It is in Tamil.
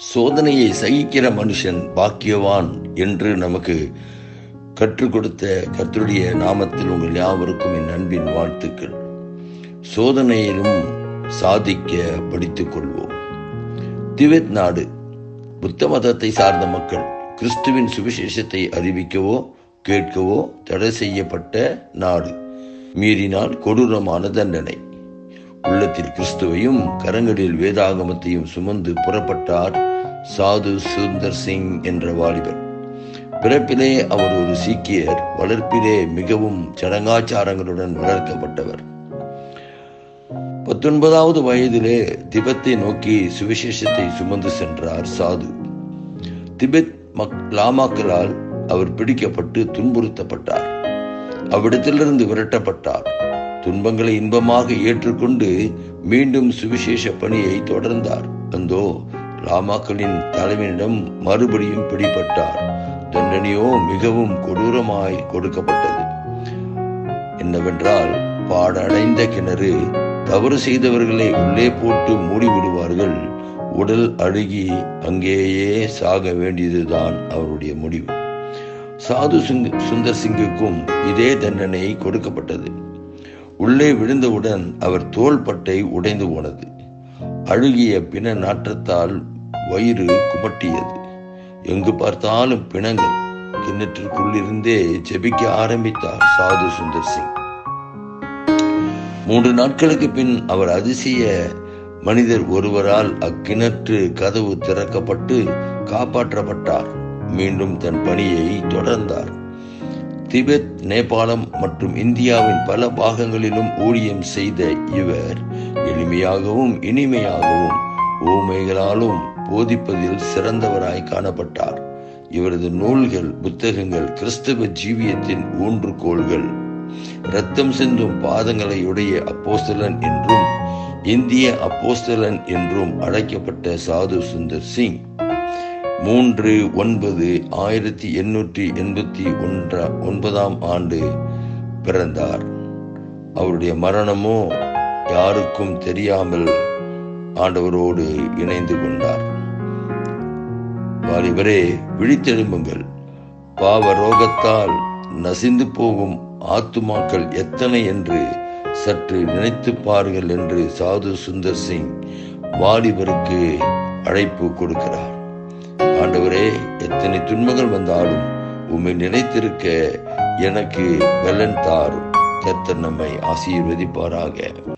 சோதனையை சகிக்கிற மனுஷன் பாக்கியவான் என்று நமக்கு கற்றுக் கொடுத்த கர்த்தருடைய நாமத்தில் உங்கள் யாவருக்கும் என் அன்பின் வாழ்த்துக்கள். சோதனையிலும் சாதிக்க படித்துக் கொள்வோம். திபெத் நாடு. புத்த மதத்தை சார்ந்த மக்கள் கிறிஸ்துவின் சுவிசேஷத்தை அறிவிக்கவோ கேட்கவோ தடை செய்யப்பட்ட நாடு. மீறினால் கொடூரமான தண்டனை. உள்ளத்தில் கிறிஸ்துவையும் கரங்களில் வேதாகமத்தையும் சுமந்து புறப்பட்டார் சாது சுந்தர் சிங் என்ற வாலிபர். பிறப்பிலே அவர் ஒரு சீக்கியர் வளர்ப்பிலே மிகவும் சடங்காச்சாரங்களுடன் வளர்க்கப்பட்டவர். பத்தொன்பதாவது வயதிலே திபெத்தை நோக்கி சுவிசேஷத்தை சுமந்து சென்றார் சாது. திபெத் மக் லாமாக்களால் அவர் பிடிக்கப்பட்டு துன்புறுத்தப்பட்டார். அவ்விடத்திலிருந்து விரட்டப்பட்டார். துன்பங்களை இன்பமாக ஏற்றுக்கொண்டு மீண்டும் சுவிசேஷ பணியை தொடர்ந்தார். அந்தோ லாமாக்களின் தலைவனிடம் மறுபடியும் பிடிபட்டார். தண்டனையோ மிகவும் கொடூரமாய் கொடுக்கப்பட்டது. என்னவென்றால் பாடடைந்த கிணறு தவறு செய்தவர்களை உள்ளே போட்டு மூடிவிடுவார்கள். உடல் அழுகி அங்கேயே சாக வேண்டியதுதான் அவருடைய முடிவு. சாது சிங் சுந்தர் சிங்குக்கும் இதே தண்டனை கொடுக்கப்பட்டது. உள்ளே விழுந்தவுடன் அவர் தோள்பட்டை உடைந்து போனது. அழுகிய பிண நாற்றத்தால் வயிறு குமட்டியது. எங்கு பார்த்தாலும் பிணங்கள். கிணற்றிற்குள்ளிருந்தே ஜெபிக்க ஆரம்பித்தார் சாது சுந்தர் சிங். மூன்று நாட்களுக்கு பின் அவர் அதிசய மனிதர் ஒருவரால் அக்கிணற்று கதவு திறக்கப்பட்டு காப்பாற்றப்பட்டார். மீண்டும் தன் பணியை தொடர்ந்தார். திபெத் நேபாளம் மற்றும் இந்தியாவின் பல பாகங்களிலும் ஊழியம் செய்த இவர் எளிமையாகவும் இனிமையாகவும் ஊமைகளாலும் போதிப்பதில் சிறந்தவராய் காணப்பட்டார். இவரது நூல்கள் புத்தகங்கள் கிறிஸ்தவ ஜீவியத்தின் ஊன்றுகோள்கள் ரத்தம் சிந்தும் பாதங்களை உடைய அப்போஸ்தலன் என்றும் இந்திய அப்போஸ்தலன் என்றும் அழைக்கப்பட்ட சாது சுந்தர் சிங். மூன்று ஒன்பது ஆயிரத்தி எண்ணூற்றி எண்பத்தி ஒன்றா ஒன்பதாம் ஆண்டு பிறந்தார். அவருடைய மரணமோ யாருக்கும் தெரியாமல் ஆண்டவரோடு இணைந்து கொண்டார். வாலிபரே விழித்தெழும்புங்கள். பாவ ரோகத்தால் நசிந்து போகும் ஆத்துமாக்கள் எத்தனை என்று சற்று நினைத்து பாருங்கள் என்று சாது சுந்தர் சிங் வாலிபருக்கு அழைப்பு கொடுக்கிறார். ஆண்டவரே எத்தனை துன்பங்கள் வந்தாலும் உம்மை நினைத்திருக்க எனக்கு வெள்ளன் தாரும். கர்த்தர் நம்மை ஆசீர்வதிப்பாராக.